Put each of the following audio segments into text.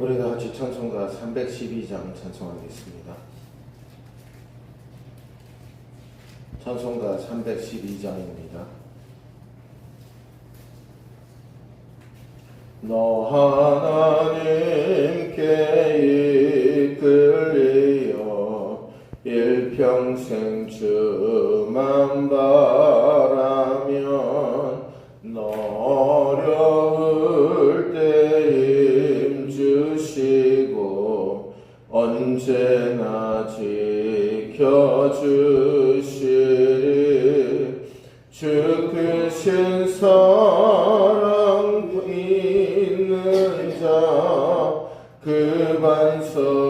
우리가 같이 찬송가 312장 찬송하겠습니다. 찬송가 312장입니다. 너 하나님께 이끌리어 일평생 주만 바라면 너 어려 언제나 지켜주시리 주 크신 사랑 있는 자 그 반석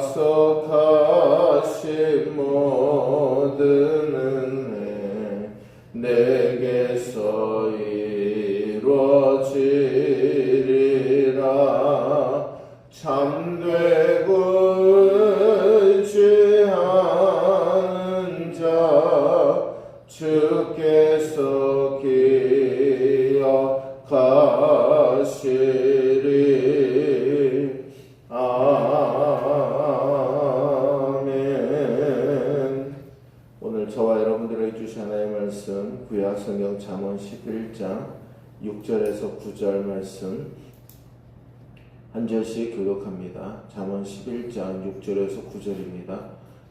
주 잠언 11장 6절에서 9절 말씀 한 절씩 교독합니다. 잠언 11장 6절에서 9절입니다.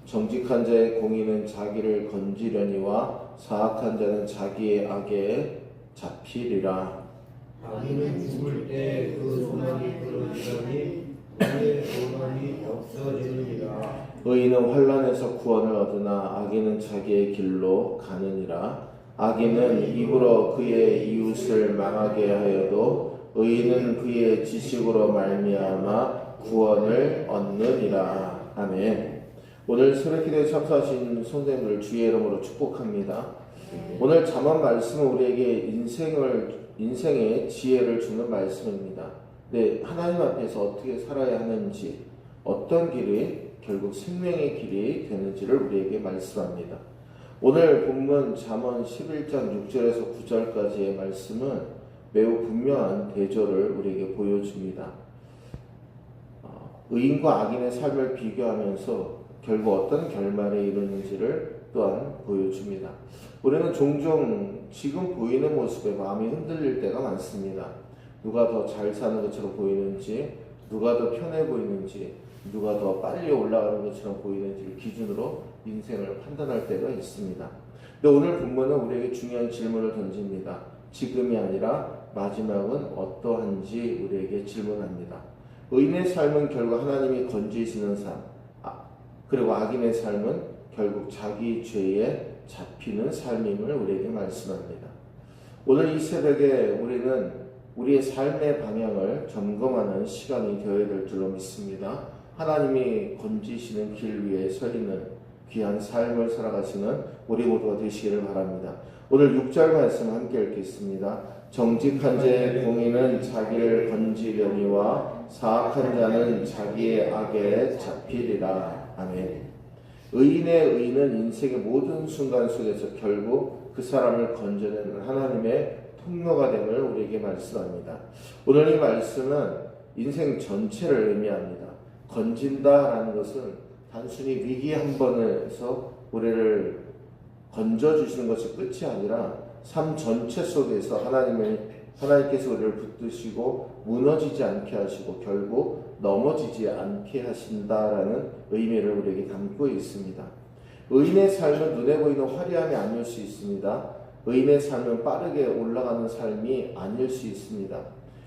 정직한 자의 공의는 자기를 건지려니와 사악한 자는 자기의 악에 잡히리라. 악인은 죽을 때 그 소망이 끊어지더니 소망이. 의인은 환란에서 구원을 얻으나 악인은 자기의 길로 가느니라. 악인은 입으로 그의 이웃을 망하게 하여도 의인은 그의 지식으로 말미암아 구원을 얻느니라. 아멘. 오늘 새벽기도에 참석하신 선생님들 주의 이름으로 축복합니다. 오늘 잠언 말씀은 우리에게 인생을 인생의 지혜를 주는 말씀입니다. 네, 하나님 앞에서 어떻게 살아야 하는지, 어떤 길이 결국 생명의 길이 되는지를 우리에게 말씀합니다. 오늘 본문 잠언 11장 6절에서 9절까지의 말씀은 매우 분명한 대조를 우리에게 보여줍니다. 어, 의인과 악인의 삶을 비교하면서 결국 어떤 결말에 이르는지를 또한 보여줍니다. 우리는 종종 지금 보이는 모습에 마음이 흔들릴 때가 많습니다. 누가 더 잘 사는 것처럼 보이는지, 누가 더 편해 보이는지, 누가 더 빨리 올라가는 것처럼 보이는지를 기준으로 인생을 판단할 때가 있습니다. 근데 오늘 본문은 우리에게 중요한 질문을 던집니다. 지금이 아니라 마지막은 어떠한지 우리에게 질문합니다. 의인의 삶은 결국 하나님이 건지시는 삶, 아, 그리고 악인의 삶은 결국 자기 죄에 잡히는 삶임을 우리에게 말씀합니다. 오늘 이 새벽에 우리는 우리의 삶의 방향을 점검하는 시간이 되어야 될 줄로 믿습니다. 하나님이 건지시는 길 위에 서 있는 귀한 삶을 살아가시는 우리 모두가 되시기를 바랍니다. 오늘 6절 말씀 함께 읽겠습니다. 정직한 자의 공의는 자기를 건지려니와 사악한 자는 자기의 악에 잡히리라. 아멘. 의인의 의는 인생의 모든 순간 속에서 결국 그 사람을 건져내는 하나님의 통로가 됨을 우리에게 말씀합니다. 오늘 이 말씀은 인생 전체를 의미합니다. 건진다라는 것은 단순히 위기 한 번에서 우리를 건져주시는 것이 끝이 아니라 삶 전체 속에서 하나님의 하나님께서 우리를 붙드시고 무너지지 않게 하시고 결국 넘어지지 않게 하신다라는 의미를 우리에게 담고 있습니다. 의인의 삶은 눈에 보이는 화려함이 아닐 수 있습니다. 의인의 삶은 빠르게 올라가는 삶이 아닐 수 있습니다.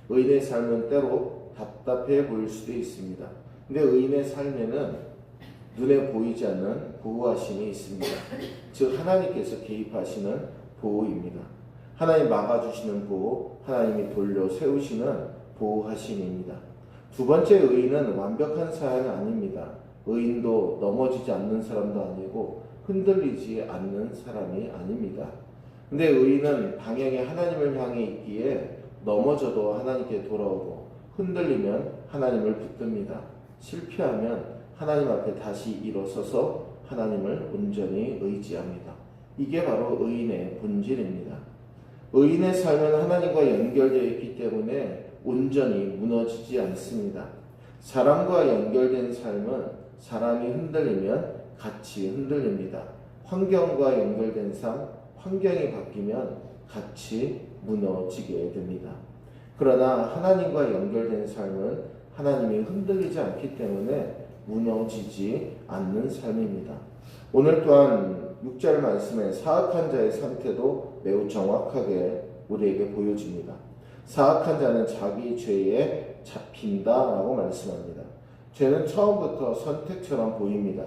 의인의 삶은 때로 답답해 보일 수도 있습니다. 근데 의인의 삶에는 눈에 보이지 않는 보호하심이 있습니다. 즉 하나님께서 개입하시는 보호입니다. 하나님 막아주시는 보호, 하나님이 돌려 세우시는 보호하심입니다. 두 번째 의인은 완벽한 사람이 아닙니다. 의인도 넘어지지 않는 사람도 아니고 흔들리지 않는 사람이 아닙니다. 근데 의인은 방향이 하나님을 향해 있기에 넘어져도 하나님께 돌아오고 흔들리면 하나님을 붙듭니다. 실패하면 하나님 앞에 다시 일어서서 하나님을 온전히 의지합니다. 이게 바로 의인의 본질입니다. 의인의 삶은 하나님과 연결되어 있기 때문에 온전히 무너지지 않습니다. 사람과 연결된 삶은 사람이 흔들리면 같이 흔들립니다. 환경과 연결된 삶, 환경이 바뀌면 같이 무너지게 됩니다. 그러나 하나님과 연결된 삶은 하나님이 흔들리지 않기 때문에 무너지지 않는 삶입니다. 오늘 또한 6절 말씀에 사악한 자의 상태도 매우 정확하게 우리에게 보여집니다. 사악한 자는 자기 죄에 잡힌다라고 말씀합니다. 죄는 처음부터 선택처럼 보입니다.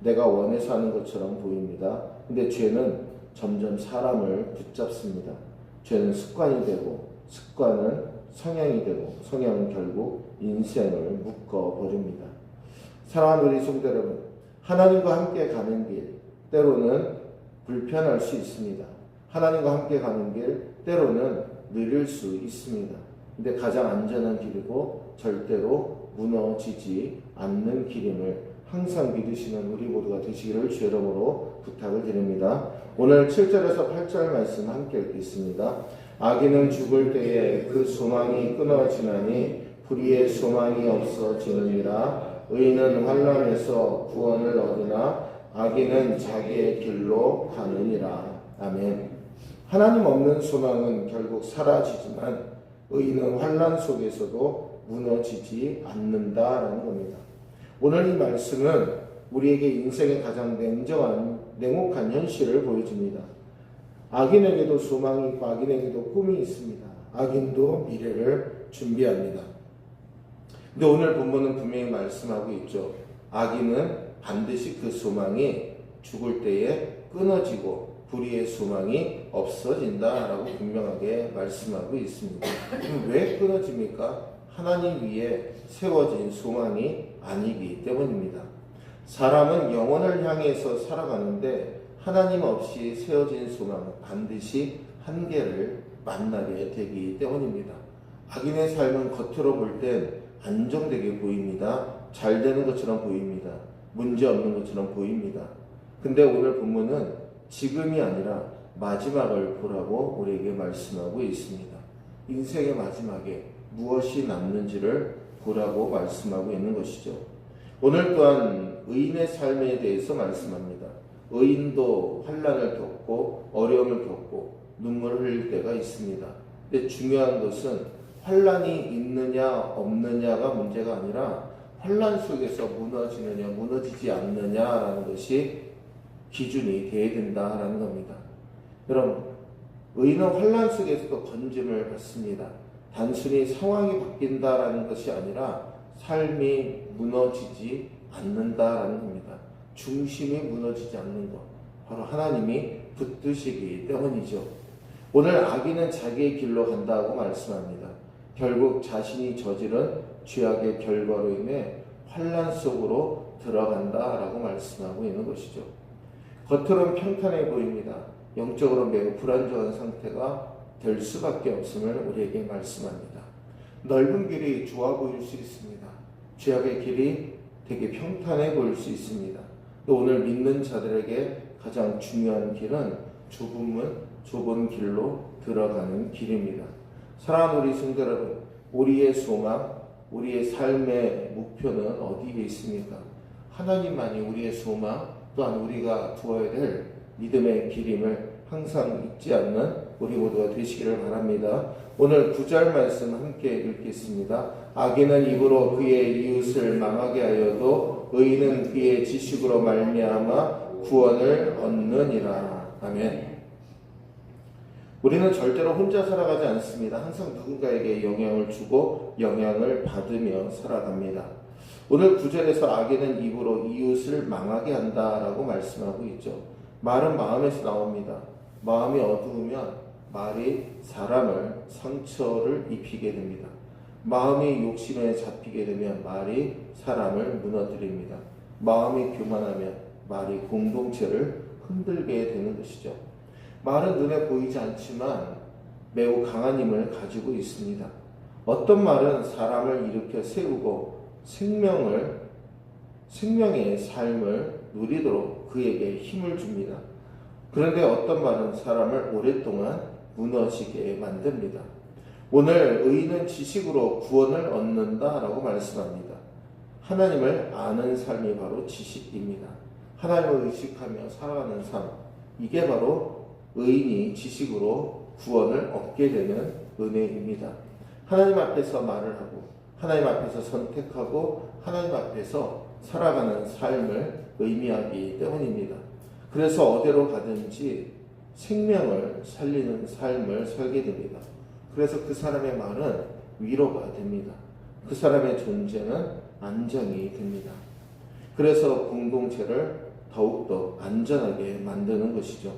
내가 원해서 하는 것처럼 보입니다. 근데 죄는 점점 사람을 붙잡습니다. 죄는 습관이 되고 습관은 성향이 되고 성향은 결국 인생을 묶어 버립니다. 사랑하는 우리 성도 여러분, 하나님과 함께 가는 길 때로는 불편할 수 있습니다. 하나님과 함께 가는 길 때로는 느릴 수 있습니다. 근데 가장 안전한 길이고 절대로 무너지지 않는 길임을 항상 믿으시는 우리 모두가 되시기를 주 이름으로 부탁을 드립니다. 오늘 7절에서 8절 말씀 함께 읽겠습니다. 아기는 죽을 때에 그 소망이 끊어지나니 불의의 소망이 없어지느니라 의인은 환란에서 구원을 얻으나 악인은 자기의 길로 가느니라. 아멘. 하나님 없는 소망은 결국 사라지지만 의인은 환란 속에서도 무너지지 않는다라는 겁니다. 오늘 이 말씀은 우리에게 인생의 가장 냉정한 냉혹한 현실을 보여줍니다. 악인에게도 소망이 있고 악인에게도 꿈이 있습니다. 악인도 미래를 준비합니다. 근데 오늘 본문은 분명히 말씀하고 있죠. 악인은 반드시 그 소망이 죽을 때에 끊어지고 불의의 소망이 없어진다라고 분명하게 말씀하고 있습니다. 왜 끊어집니까? 하나님 위에 세워진 소망이 아니기 때문입니다. 사람은 영혼을 향해서 살아가는데 하나님 없이 세워진 소망은 반드시 한계를 만나게 되기 때문입니다. 악인의 삶은 겉으로 볼 땐 안정되게 보입니다. 잘 되는 것처럼 보입니다. 문제 없는 것처럼 보입니다. 근데 오늘 본문은 지금이 아니라 마지막을 보라고 우리에게 말씀하고 있습니다. 인생의 마지막에 무엇이 남는지를 보라고 말씀하고 있는 것이죠. 오늘 또한 의인의 삶에 대해서 말씀합니다. 의인도 환란을 겪고 어려움을 겪고 눈물을 흘릴 때가 있습니다. 근데 중요한 것은 환란이 있느냐 없느냐가 문제가 아니라 환란 속에서 무너지느냐 무너지지 않느냐라는 것이 기준이 되어야 된다라는 겁니다. 여러분 의인은 환란 속에서도 건짐을 받습니다. 단순히 상황이 바뀐다라는 것이 아니라 삶이 무너지지 않는다라는 겁니다. 중심이 무너지지 않는 것. 바로 하나님이 붙드시기 때문이죠. 오늘 악인은 자기의 길로 간다고 말씀합니다. 결국 자신이 저지른 죄악의 결과로 인해 환란 속으로 들어간다라고 말씀하고 있는 것이죠. 겉으로는 평탄해 보입니다. 영적으로 매우 불안정한 상태가 될 수밖에 없음을 우리에게 말씀합니다. 넓은 길이 좋아 보일 수 있습니다. 죄악의 길이 되게 평탄해 보일 수 있습니다. 또 오늘 믿는 자들에게 가장 중요한 길은 좁은 문, 좁은 길로 들어가는 길입니다. 사랑하는 우리 성도 여러분, 우리의 소망, 우리의 삶의 목표는 어디에 있습니까? 하나님만이 우리의 소망, 또한 우리가 두어야 될 믿음의 길임을 항상 잊지 않는 우리 모두가 되시기를 바랍니다. 오늘 구절 말씀 함께 읽겠습니다. 악인은 입으로 그의 이웃을 망하게 하여도 의인은 그의 지식으로 말미암아 구원을 얻느니라. 아멘. 우리는 절대로 혼자 살아가지 않습니다. 항상 누군가에게 영향을 주고 영향을 받으며 살아갑니다. 오늘 구절에서 악인은 입으로 이웃을 망하게 한다라고 말씀하고 있죠. 말은 마음에서 나옵니다. 마음이 어두우면 말이 사람을 상처를 입히게 됩니다. 마음이 욕심에 잡히게 되면 말이 사람을 무너뜨립니다. 마음이 교만하면 말이 공동체를 흔들게 되는 것이죠. 말은 눈에 보이지 않지만 매우 강한 힘을 가지고 있습니다. 어떤 말은 사람을 일으켜 세우고 생명을 생명의 삶을 누리도록 그에게 힘을 줍니다. 그런데 어떤 말은 사람을 오랫동안 무너지게 만듭니다. 오늘 의인은 지식으로 구원을 얻는다라고 말씀합니다. 하나님을 아는 삶이 바로 지식입니다. 하나님을 의식하며 살아가는 삶. 이게 바로 의인이 지식으로 구원을 얻게 되는 은혜입니다. 하나님 앞에서 말을 하고, 하나님 앞에서 선택하고, 하나님 앞에서 살아가는 삶을 의미하기 때문입니다. 그래서 어디로 가든지 생명을 살리는 삶을 살게 됩니다. 그래서 그 사람의 말은 위로가 됩니다. 그 사람의 존재는 안정이 됩니다. 그래서 공동체를 더욱더 안전하게 만드는 것이죠.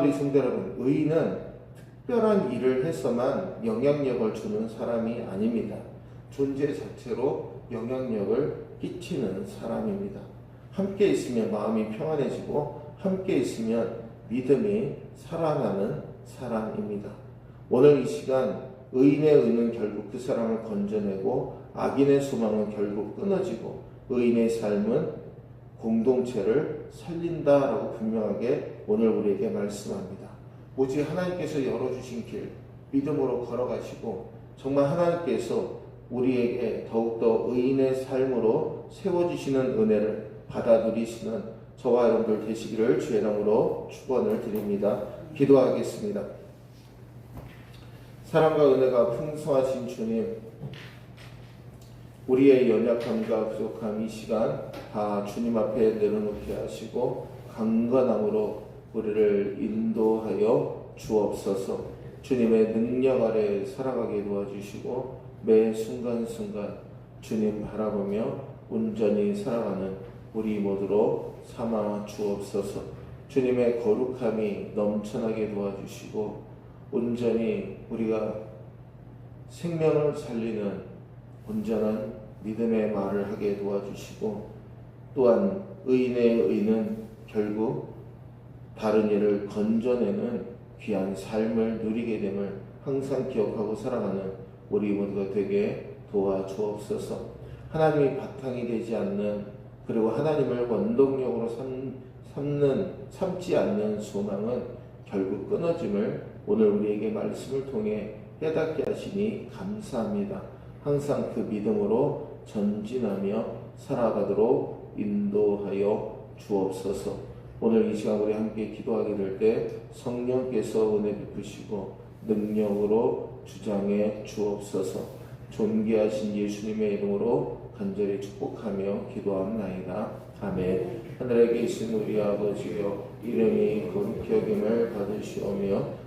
우리 성도 여러분, 의인은 특별한 일을 해서만 영향력을 주는 사람이 아닙니다. 존재 자체로 영향력을 끼치는 사람입니다. 함께 있으면 마음이 평안해지고 함께 있으면 믿음이 살아나는 사람입니다. 오늘 이 시간 의인의 의는 결국 그 사람을 건져내고 악인의 소망은 결국 끊어지고 의인의 삶은 공동체를 살린다라고 분명하게 오늘 우리에게 말씀합니다. 오직 하나님께서 열어주신 길 믿음으로 걸어가시고 정말 하나님께서 우리에게 더욱더 의인의 삶으로 세워주시는 은혜를 받아 누리시는 저와 여러분들 되시기를 주의 이름으로 축원을 드립니다. 기도하겠습니다. 사랑과 은혜가 풍성하신 주님, 우리의 연약함과 부족함 이 시간 다 주님 앞에 내려놓게 하시고 강건함으로 우리를 인도하여 주옵소서. 주님의 능력 아래 살아가게 도와주시고 매 순간순간 주님 바라보며 온전히 살아가는 우리 모두로 삼아 주옵소서. 주님의 거룩함이 넘쳐나게 도와주시고 온전히 우리가 생명을 살리는 온전한 믿음의 말을 하게 도와주시고 또한 의인의 의는 결국 다른 이를 건져내는 귀한 삶을 누리게 됨을 항상 기억하고 살아가는 우리 모두가 되게 도와주옵소서. 하나님이 바탕이 되지 않는 그리고 하나님을 원동력으로 삼, 삼는 삼지 않는 소망은 결국 끊어짐을 오늘 우리에게 말씀을 통해 깨닫게 하시니 감사합니다. 항상 그 믿음으로 전진하며 살아가도록 인도하여 주옵소서. 오늘 이 시간 우리 함께 기도하게 될 때 성령께서 은혜 베푸시고 능력으로 주장해 주옵소서. 존귀하신 예수님의 이름으로 간절히 축복하며 기도합나이다. 아멘. 하늘에 계신 우리 아버지여 이름이 거룩히 여김을 받으시오며